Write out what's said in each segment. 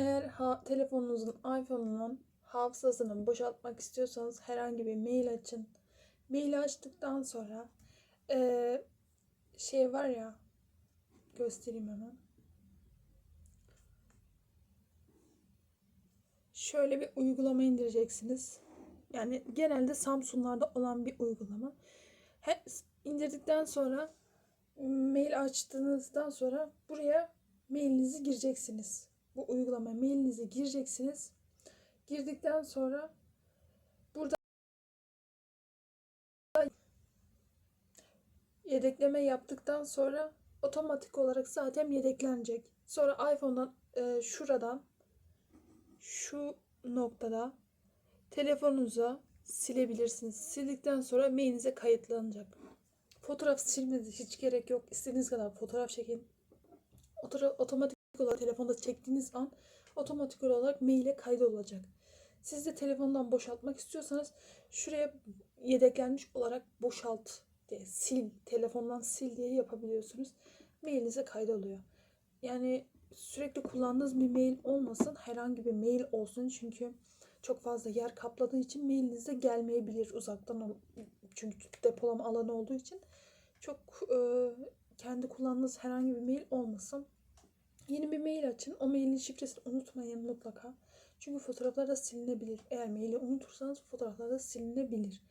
Eğer ha, telefonunuzun iPhone'unun hafızasını boşaltmak istiyorsanız herhangi bir mail açın. Maili açtıktan sonra eee, şey var ya göstereyim hemen. Şöyle bir uygulama indireceksiniz. Yani genelde Samsung'larda olan bir uygulama. He, indirdikten sonra mail açtığınızdan sonra buraya mailinizi gireceksiniz. Bu uygulamaya mailinizi gireceksiniz. Girdikten sonra burada yedekleme yaptıktan sonra otomatik olarak zaten yedeklenecek. Sonra iPhone'dan e, şuradan şu noktada telefonunuza silebilirsiniz. Sildikten sonra mailinize kayıtlanacak. Fotoğraf silmenize hiç gerek yok. İstediğiniz kadar fotoğraf çekin. Otora- Olarak telefonda çektiğiniz an otomatik olarak maile kaydolacak. Siz de telefondan boşaltmak istiyorsanız şuraya yedeklenmiş olarak boşalt diye sil, telefondan sil diye yapabiliyorsunuz. Mailinize kaydoluyor. Yani sürekli kullandığınız bir mail olmasın, herhangi bir mail olsun çünkü çok fazla yer kapladığı için mailinize gelmeyebilir uzaktan çünkü depolama alanı olduğu için çok e, kendi kullandığınız herhangi bir mail olmasın. Yeni bir mail açın. O mailin şifresini unutmayın mutlaka. Çünkü fotoğraflar da silinebilir. Eğer maili unutursanız fotoğraflar da silinebilir.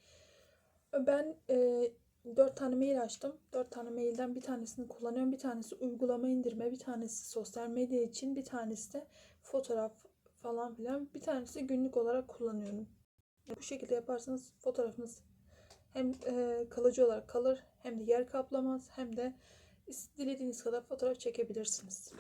Ben e, 4 tane mail açtım. 4 tane mailden bir tanesini kullanıyorum. Bir tanesi uygulama indirme, bir tanesi sosyal medya için, bir tanesi de fotoğraf falan filan. Bir tanesi günlük olarak kullanıyorum. Bu şekilde yaparsanız fotoğrafınız hem e, kalıcı olarak kalır hem de yer kaplamaz hem de dilediğiniz kadar fotoğraf çekebilirsiniz.